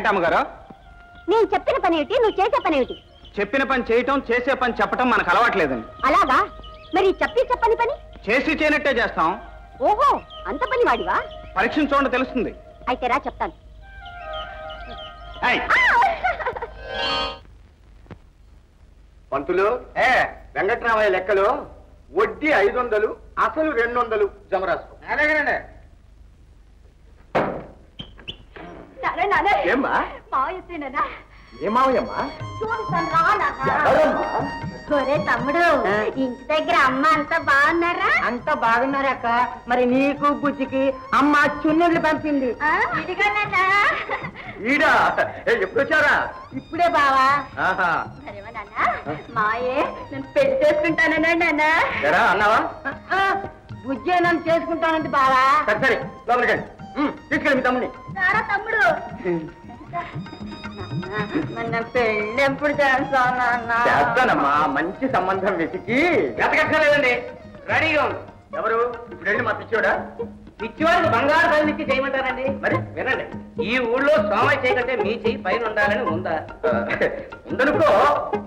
ఏంటమ్మగారు? నేను చెప్పిన పని ఏమిటి? నువ్వు చేసే పని ఏమిటి? చెప్పిన పని చేయటం చేసే పని చెప్పటం మనకు అలవాట్లేదండి. అలాగా? మరి చెప్పి చెప్పని పని? చేసి చేయనట్టే చేస్తాం. ఓహో అంత పని వాడివా? పరీక్షను చూడండి తెలుస్తుంది. అయితే రా చెప్తాను. ఏయ్, పంతులు ఏ? వెంకట్రామయ్య లెక్కలు వడ్డీ ఐదు వందలు అసలు రెండు వందలు జమ రాసుకో అలాగేనండి. నానే, నానే. ఏమ్మా? ఏమావయ్యమ్మా రా ఒరే తమ్ముడు ఇంటి దగ్గర అమ్మ అంతా బాగున్నారా? అంత బాగున్నారక్క మరి నీకు బుజ్జికి అమ్మ చున్నీళ్ళు పంపింది. ఆ, ఇదిగోనన్నా. ఈడా? ఏ, ఎప్పుడు వచ్చారా ఇప్పుడే బావా. మాయే నేను పెళ్ళి చేసుకుంటానన్నా నాన్న. ఎరా అన్నావా? బుజ్జి నన్ను చేసుకుంటానంటే బావా? సరే సరే లోపలికండి తీసుకెళ్ళి మీ తమ్ముని రారా తమ్ముడు. మన పెళ్ళి ఎప్పుడు చేస్తావు నాన్న? చేస్తానమ్మా మంచి సంబంధం వెతికి. వెతకక్కర్లేదండి. రెడీగా ఉంది. ఎవరు? ఇప్పుడు వెళ్ళి మా పిచ్చోడా పిచ్చివాడికి బంగారు ఇచ్చి చేయమంటారండి? మరి వినండి. ఈ ఊళ్ళో సోమయ్య చేయి కంటే మీ చెయ్యి పైన ఉండాలని ఉందా? ఉందనుకో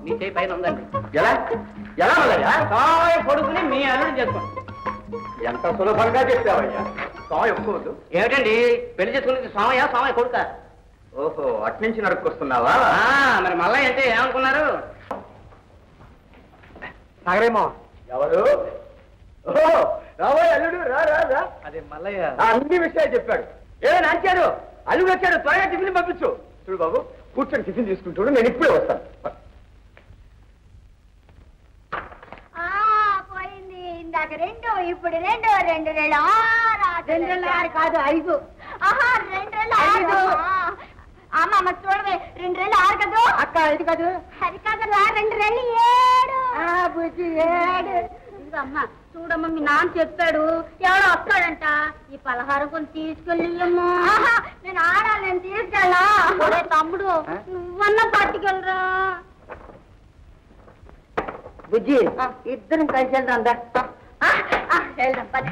మీ చెయ్యి పైన ఉందండి. ఎలా? ఎలా మల్లయ్యా సోమయ్య కొడుకుని మీ అల్లుడు చేసుకోండి ఎంత సులభంగా చెప్పావయ్యా. సాయం ఒప్పుకోవద్దు. ఏమిటండి? పెళ్ళి చేసుకునేది సోమయ్య సోమయ్య కొడుక? ఓహో అట్నుంచి నడుపుకొస్తున్నావా మరి మల్లయ్య అంటే ఏమనుకున్నారు? నగరేమో. ఎవరు? ఓహో రాబోయే అల్లుడు రా రా రా. అదే మల్లయ్య. అన్ని విషయాలు చెప్పాడు. ఏ నాంచారు అల్లుడు వచ్చాడు త్వరగా టిఫిన్ పంపించు. చూడు బాబు కూర్చొని టిఫిన్ తీసుకుంటాడు నేను ఇప్పుడే వస్తాను. ఆ, పోయింది. ఇందాక రెండు ఇప్పుడు రెండు రెండు రెండు. ఆరు ఆరు, కాదు ఐదు. ఆహా రెండు రెండు ఆరు అమ్మ చూడవే రెండు రెండు ఆరు కదా? అక్క ఇది కాదు. అది కాదురా రెండు రెండు ఏడు. బుజ్జి ఏడు. అమ్మ చూడమ్మ మీ నాన్న చెప్పాడు. ఎవడో వస్తాడంట. ఈ పలహారం కొన్ని తీసుకెళ్ళమ్మా నేను ఆడాలి నేను తీసుకెళ్ళా. తమ్ముడు. నువ్వన్నా పట్టుకెళ్ళరా. బుజ్జి ఇద్దరం కలిసి వెళ్దాం వెళ్దాం పద.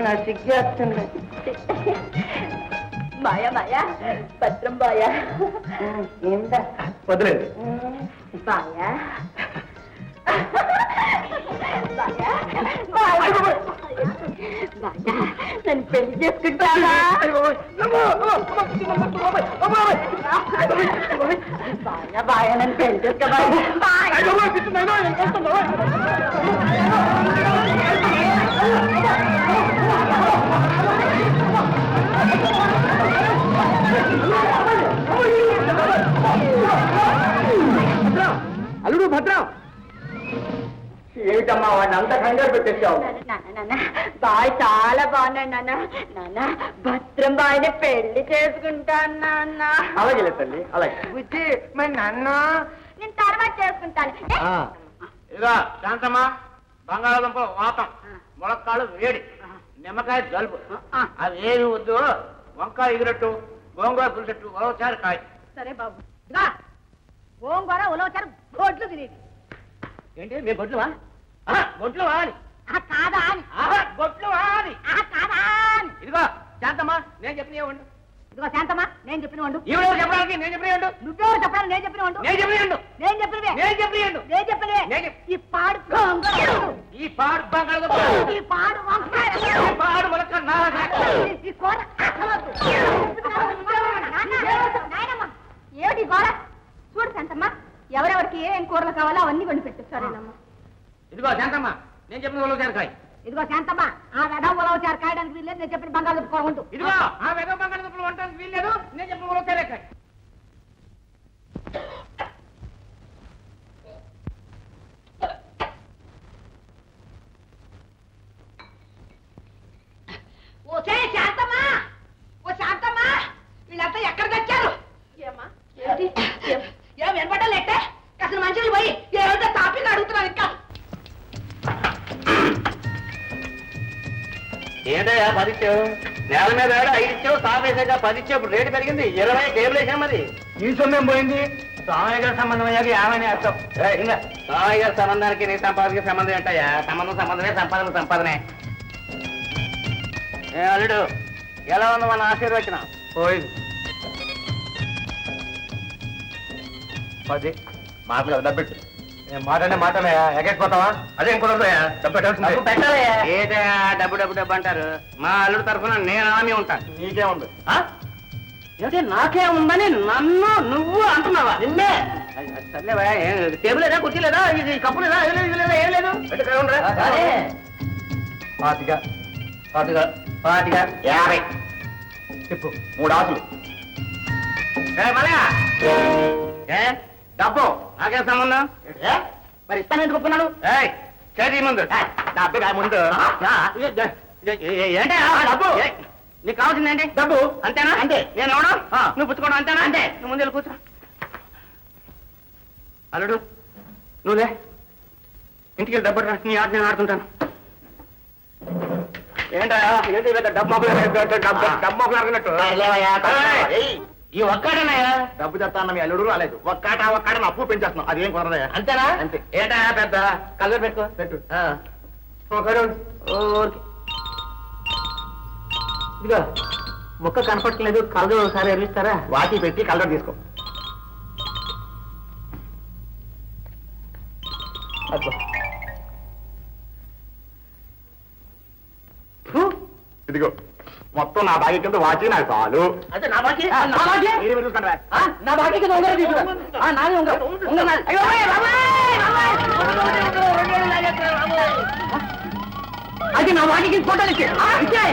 నా సిగ్గు వస్తుంది మాయ మాయ భద్రం బాయ ఏందా? వదిలేదు బాయ బాయ బాయ నన్ను పెళ్ళి చేసుకుంటానా బాయ బాయ నన్ను పెళ్ళి చేసుకో ఏమిటమ్మా వాడిని అంత కంగారు పెట్టేశావు. బాయ్ చాలా బాగున్నాడు నాన్న. నాన్న భద్రం బాయ్ని పెళ్ళి చేసుకుంటాను నాన్న. అలాగే తల్లి అలాగే. బుజ్జి మరి నన్న? నేను తర్వాత చేసుకుంటాను. ఏ? ఇదిగో శాంతమ్మా బంగాళాదుంప వాతం. ములక్కాళ్ళు వేడి. నిమ్మకాయ జలుబు. అవి ఏమి వద్దు? వంకాయ ఎగిరట్టు గోంగూర పులిసెట్టు ఒకసారి కాయ. సరే బాబు. గోంగూర ఉలవచారు గొడ్లు తినేది. ఏంటి మీ గొడ్లువా? కాదా కాదా ఇదిగో శాంతమ్మా నేను చెప్పిన ఉండు. ఇదిగో శాంతమ్మా నేను చెప్పిన వండు ఈవిడ చెప్పడానికి? నేను చెప్పిన ఉండు. నువ్వెవరు చెప్పాలి నేను చెప్పిన వండు నేను చెప్పిన ఉండు. నేను చెప్పినవే. నేను చెప్పిన ఉండు. నేను చెప్పినవే. నేను చెప్- ఈ పాడు ఈ పాడు బంగాళదుంప ఈ పాడు వంకాయ ఈ పాడు ములక్క నా ఈ- ఈ కూర అసలొద్దు. నాయనమ్మ, ఏమిటి గోడ? చూడు శాంతమ్మ ఎవరెవరికి ఏం కూరలు కావాలో అవన్నీ కొని పెట్టు సరేనమ్మా ఇదిగో శాంతమ్మా నేను చెప్పిన ఒకసారి కాయ. ఇదిగో శాంతమ్మ ఆ వెధం ఉలవచారు కాయడానికి వీల్లేదు నేను చెప్పిన బంగాళదుంప ఉండు ఇదిగో ఆ వెగ బంగాళదుంపలు వంటడానికి వీల్లేదు నేను చెప్పిన ఒకసారి కాయ. నేల మీద ఏడు ఐదు ఇచ్చావు తాపేసాక పది ఇచ్చావు ఇప్పుడు రేటు పెరిగింది. ఇరవై టేబుల్ వేసాం మరి. ఈ సొమ్మేం పోయింది. స్వామి గారి సంబంధం అయ్యాక ఏమని అర్థం ఇంకా. స్వామి గారి సంబంధానికి నీ సంపాదనకి సంబంధం ఏంటయ్యా? సంబంధం సంబంధమే సంపాదన సంపాదనే. ఏ అల్లుడు ఎలా ఉంది మన ఆశీర్వచనం? పోయింది. పది. మాటలు డబ్బెట్టు మాటనే మాటనే ఎగైపోతావా అదేం కుదరదయా డబ్బు డబ్బు పెట్టాల్సిందే. పెట్టాలయ్యా. ఏదే డబ్బు డబ్బు డబ్బు అంటారు? మా అల్లుడు తరఫున నేను హామీ ఉంటాను. నీకే ఉంది. ఆ? ఏంటి నాకే ఉందని నన్ను నువ్వు అంటున్నావా? నిన్నే. సర్లేవా ఏం టేబుల్ లేదా కుర్చీ లేదా ఇది కప్పు లేదా ఏం లేదు ఇది లేదా ఏం లేదు? అదే. పాతిక పాతిక పాతిక యాభై. చెప్పు మూడు ఆకులు. ఏ? డబ్బు నాకేం సంబంధం? మరి ఇస్తాను ఎందుకు ఒప్పుకున్నాను? ఏయ్ చేతి ముందు. డబ్బు ముందు. ఏంటి? డబ్బు. నీకు కావాల్సిందేంటి డబ్బు. అంతేనా? అంతే. నేను ఇవ్వడం నువ్వు పుచ్చుకోవడం అంతేనా? అంతే. నువ్వు ముందు వెళ్ళి కూర్చో. అల్లుడు నువ్వులే ఇంటికి వెళ్ళి డబ్బు నీ ఆట నేను ఆడుతుంటాను. ఏంటా ఏంటి డబ్బు డబ్బు డబ్బు మొక్కలు ఈ ఒక్కడనయ్యా డబ్బు చెప్తాను మీ అల్లుడు రాలేదు. ఒక్కట ఒక్కట అప్పు పెంచేస్తున్నాం. అదేం కుదరదయా అంతేనా? అంతే. ఏంటా పెద్ద? కలర్ పెట్టుకో. పెట్టు. ఇదిగో ముక్క కనపడట్లేదు. కలదు ఒకసారి ఎరిస్తారా వాటి పెట్టి కలర్ తీసుకో. ఇదిగో. మొత్తం నా బాగి కింద వాచి నాకు చాలు అదే నా బాకీ నా బాకీ మీరే మీరు చూసుకోండి రా. ఆ, నా బాకీ కింద ఉంగరం తీసుకురా. ఆ, నాది ఉంగరం ఉంగరం నాది. అయ్యో, ఓయ్, రామోయ్, రామోయ్. రెండు వేలు లాగేస్తున్నారు, రామోయ్. అది నా వాటికి ఫోటోలు ఇచ్చే ఇచ్చే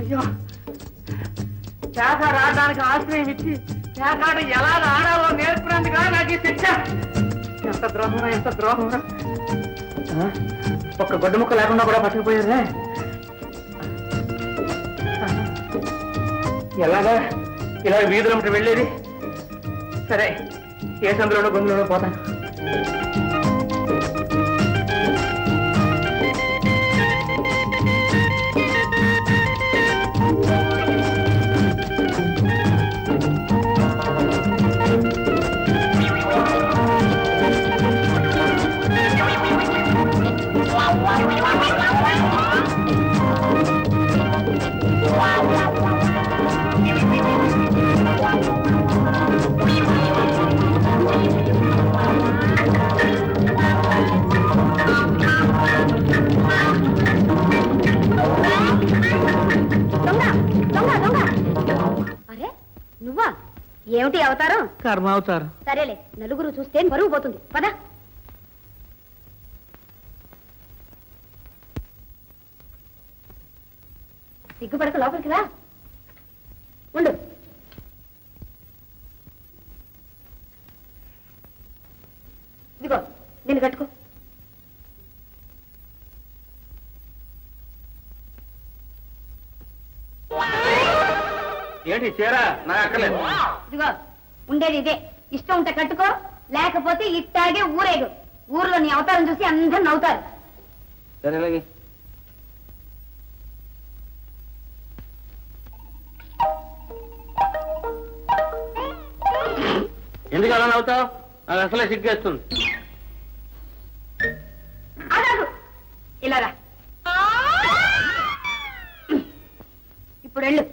అయ్యో. చేత రావడానికి ఆశ్రయం ఇచ్చి చేతాట ఎలా ఆడాలో నేర్పినందుగా నాకు ఈ శిక్ష. ఎంత ద్రోహం ఎంత ద్రోహం ఒక్క గొడ్డ ముక్క లేకుండా కూడా పట్టుకుపోయారే ఎలాగా? ఇలా వీధులంటే వెళ్ళేది? సరే ఏ సందులోనో గొంతులోనో పోతాను. ఏమిటి అవతారం? కర్మ అవుతారు సరేలే నలుగురు చూస్తే బరువు పోతుంది. పద. సిగ్గుపడక లోపలికి రా. ఉండు. ఇదిగో నేను కట్టుకో. ఏంటి చీర? నాకు అక్కర్లేదు. ఇదిగో ఉండేది ఇదే. ఇష్టం ఉంటే కట్టుకో లేకపోతే ఇట్టాగే ఊరేగు. ఊర్లో నీ అవతారం చూసి అందరు నవ్వుతారు. సరే ఎందుకు అలా నవ్వుతావు? నాకు అసలే సిగ్గేస్తుంది. ఆగాగు. ఇలా రా. ఇప్పుడు వెళ్ళు.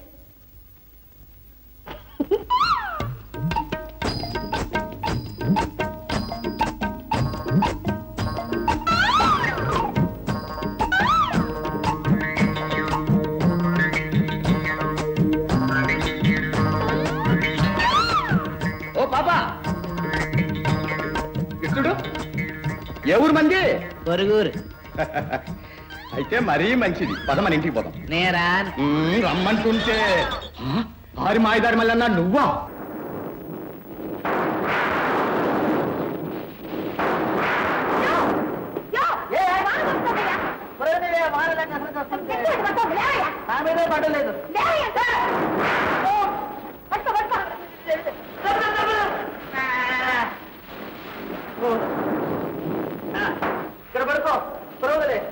మంది పొరుగురు అయితే మరీ మంచిది పద మన ఇంటికి పోదాం నేరా ఉమ్, రమ్మంటుంటే ఆ, ఆరి మాయదారి మళ్ళీ నువ్వా. నా మీదే పడలేదు లేవయ్యా, సార్. ఓ, పట్టుకో, పట్టుకో. ఇక్కడ పడుకో పర్వాలేదు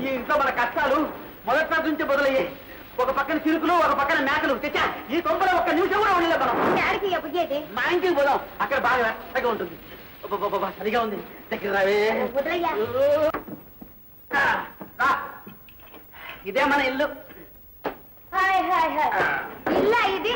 ఈ ఇంట్లో మన కష్టాలు మొదటి నుంచి మొదలయ్యాయి. ఒక పక్కన చిరుకులు ఒక పక్కన మేకలు. తెచ్చా? ఈ కొంపలో ఒక్క నిమిషం కూడా ఉండలేదు మనం. మా ఇంటికి పోదాం. అక్కడ బాగా వెచ్చగా ఉంటుంది. అబ్బబ్బబ్బబ్బా, సరిగా ఉంది. దగ్గర రావే. వదిలేయ్యా. ఆ, రా. ఇదే మన ఇల్లు. Hi hi hi. ఇల్లా ఇది?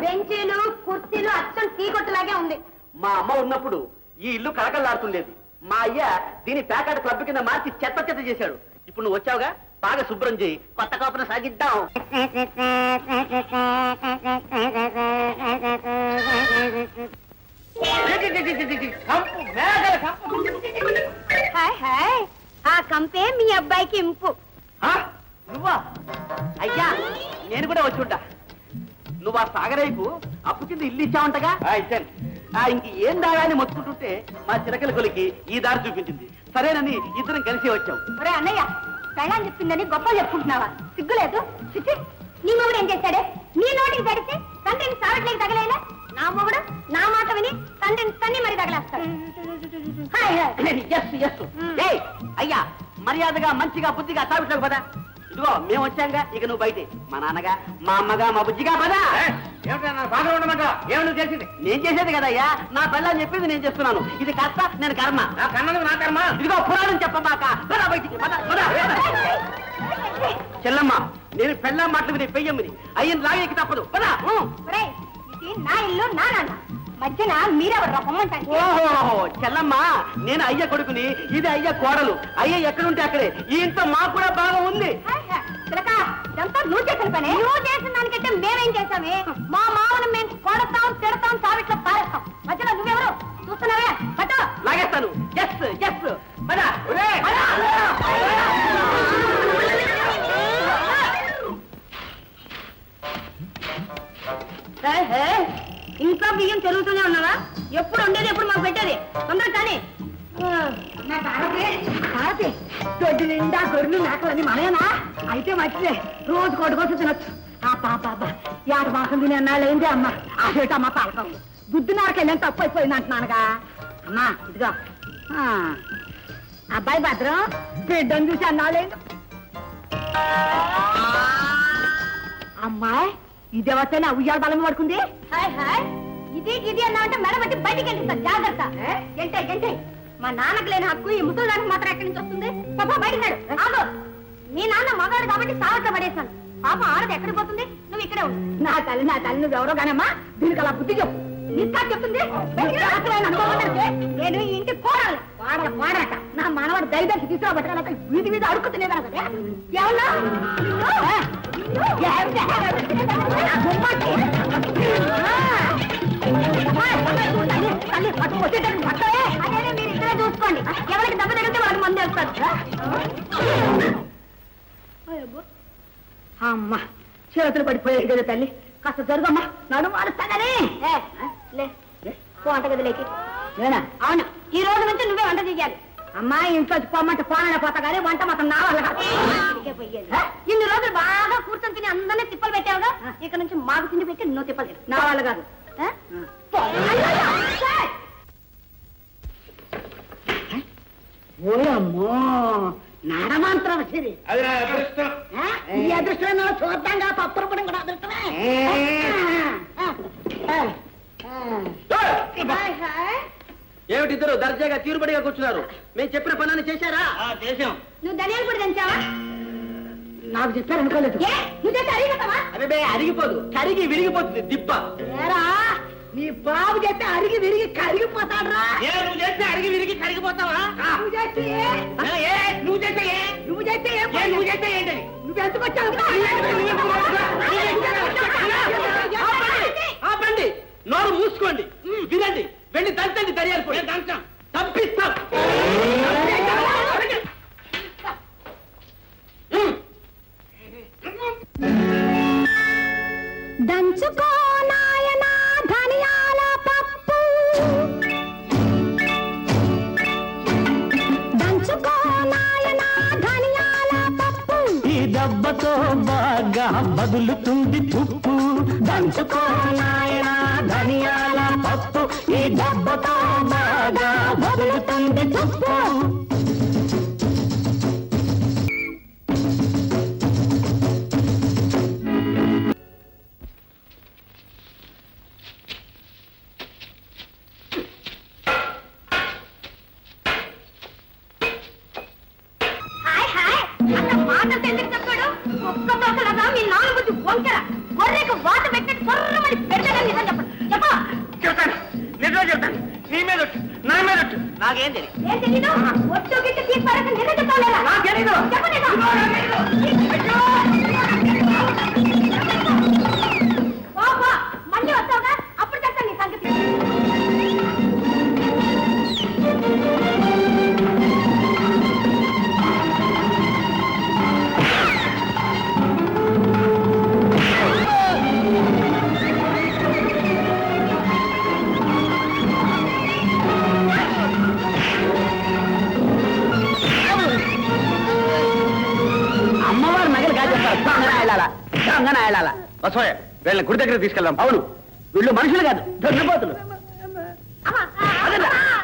బెంచీలు కుర్చీలు అచ్చం టీ కొట్టులాగే ఉంది. మా అమ్మ ఉన్నప్పుడు ఈ ఇల్లు కలకల్లాడుతుండేది మా అయ్య దీని ప్యాకెట్ క్లబ్ కింద మార్చి చెత్త చెత్త చేశాడు. ఇప్పుడు నువ్వు వచ్చావుగా? బాగా శుభ్రం చేయి. కొత్త కాపున సాగిద్దాం. Hi hi. ఆ కంపే మీ అబ్బాయికి ఇంపు. ఆ? నువ్వా? అయ్యా నేను కూడా వచ్చి ఉంటా. నువ్వు ఆ సాగరైపు అప్పు కింద ఇల్లు ఇచ్చావంటగా? ఇచ్చాను. ఆ, ఇంక ఏం దాగా అని మొత్తుకుంటుంటే మా చిరకల కొలికి ఈ దారి చూపించింది. సరేనని ఇద్దరం కలిసి వచ్చాం. ఒరే అన్నయ్య పెళ్ళని చెప్పిందని గొప్ప చెప్పుకుంటున్నావా? సిగ్గులేదు? చిచ్చి నీ మొగుడు ఏం చేశాడే? నీ నోటికి తడితే తండ్రిని సావట్లేక తగలేలా? నా మొగుడు నా మాట విని తండ్రిని తన్ని మరి తగలేస్తాడు. Hi hi. ఎస్ ఎస్ ఏయ్ అయ్యా మర్యాదగా మంచిగా బుద్ధిగా సావిట్లకు పదా ఇదిగో మేము వచ్చాంగా ఇక నువ్వు బయటే. మా నాన్నగా మా అమ్మగా మా బుజ్జిగా పదా. బాగా ఉండమంట ఏమన్నా చేసింది? నేను చేసేది కదయ్యా నా పిల్లని చెప్పింది నేను చేస్తున్నాను. ఇది కర్త నేను కర్మ. నా కన్నది నా కర్మ. ఇదిగో పురాణం చెప్పబాక. పద బయటికి పద పద. చెల్లమ్మ నేను పెళ్ళం మాటలు విని పెయ్యమ్మని. అయ్యని లాగేకి తప్పదు. పదా. నా ఇల్లు నా నాన్న. మధ్యన మీరెవరు పొమ్మంటాను ఓహో చెల్లమ్మ నేను అయ్య కొడుకుని ఇది అయ్య కోడలు. అయ్య ఎక్కడుంటే అక్కడే. ఈ ఇంట్లో మాకు కూడా బాగా ఉంది. నువ్వు చేసిన పని? నువ్వు చేసిన దానికంటే మేమేం చేసామే మా మామను మేము కొడతాం తిడతాం సావిట్లో పారేస్తాం. మధ్యలో నువ్వెవరు? చూస్తున్నావే? పట్టు. లాగేస్తాను. ఎస్ ఎస్ పద. హే, హే, ఇంకా బియ్యం పెరుగుతూనే ఉన్నావా? ఎప్పుడు ఉండేది ఎప్పుడు మాకు పెట్టేది? తొందర కానీ దొడ్డు నిండా గొర్రెలు మేకలని అయితే మంచిదే. రోజు కొడుకోసం తినొచ్చు. ఆ పాప ఏడు మాసం తినే అన్నాళ్ళైంది అమ్మ. అదేటమ్మా పాలకం బుద్ధి నాకెళ్ళని తప్పు అయిపోయింది అంటున్నానుగా. అమ్మా ఇదిగో. ఆ, అబ్బాయి భద్రం. బిడ్డను చూసి అన్నాళ్ళైంది. అమ్మాయి ఇదే వస్తే నా ఉయ్యాల బలం పడుకుంది? Hi hi. ఇది ఇది అన్నామంటే మెడ బట్టి బయటికి వెళ్ళిస్తా జాగ్రత్త. ఏంటే ఏంటే మా నాన్నకు లేని హక్కు ఈ ముసలిదానికి మాత్రం ఎక్కడి నుంచి వస్తుంది? పాప బయటికి ఆగు. మీ నాన్న మగాడు కాబట్టి సావట్లో పడేశాను. పాప ఆడది ఎక్కడికి పోతుంది? నువ్వు ఇక్కడే ఉండు. నా తల్లి నా తల్లి నువ్వు ఎవరో కానమ్మా దీనికి అలా బుద్ధి చెప్పు. చెప్తుంది? నేను ఈ ఇంటి కోడాలి వాడల వాడట నా మనవాడు దయదర్శి తీసుకురాబట్టాలంటే వీధి వీధి అడుక్కు తినేదా అమ్మా చేతులు పడిపోయాయి కదా తల్లి. కాస్త జరుగమ్మా నడు మారుస్తానని వంటగదిలోకి. నేనా? అవును ఈ రోజు నుంచి నువ్వే వంట చెయ్యాలి. అమ్మా ఇంట్లో పోమంటే పోననే పోతా కానీ వంట మాత్రం నా వల్ల. ఇన్ని రోజులు బాగా కూర్చొని తిని అందరినీ తిప్పలు పెట్టావుగా? ఇక నుంచి మాకు తిండి పెట్టి నువ్వు తిప్పలేదు నా వల్ల కాదు ఆ? పో. అయ్యయ్యో, సార్. ఓయమ్మో నాడమాంత్రం సిరి. అది నా అదృష్టం? ఈ అదృష్టం చూద్దాంగా పప్పురపడం కూడా అదృష్టమే. ఏమిటి ఇద్దరు దర్జాగా తీరుబడిగా కూర్చున్నారు? మేము చెప్పిన పనులు చేశారా? చేశాం. నువ్వు ధనియాలు కూడా తెంచావా నాకు చెప్పారు అనుకోలేదు. నువ్వు చేస్తే అరిగిపోదు. కరిగి విరిగిపోతుంది దిబ్బ. ఏరా నీ బాబు చేస్తే అరిగి విరిగి కరిగిపోతాడ్రా. ఏ నువ్వు చేస్తే అరిగి విరిగి కరిగిపోతావా? నువ్వు చేస్తే ఏ? నువ్వు చేస్తే ఏ? నువ్వు చేస్తే ఏ? నువ్వు చేస్తే ఏంటది? నువ్వు ఎందుకు వచ్చావు? ఆపండి, నోరు మూసుకోండి. వినండి. వెళ్ళి దంచండి దర్యాలు తప్పిస్తాం ధనియాల పప్పు తుప్పు. దంచుకో నాయన ధనియాల పప్పు. ఈ దెబ్బతో బాగా వదులుతుంది తుప్పు. మాట ఎందుకు వంకర గొర్రెకు వాత పెట్టినట్టు కొర్రమని పెడతాడని నిజం చెప్పండి చెప్ప. చెప్తాను. నిజం చెప్తాను. నీ మీద ఒట్టు, నా మీద ఒట్టు. నాకేం తెలియదు ఏం తెలీదు? ఒట్టు గిట్టు బాబా వీళ్ళని గుడి దగ్గర తీసుకెళ్దాం. అవును. వీళ్ళు మనుషులు కాదు. ఆ,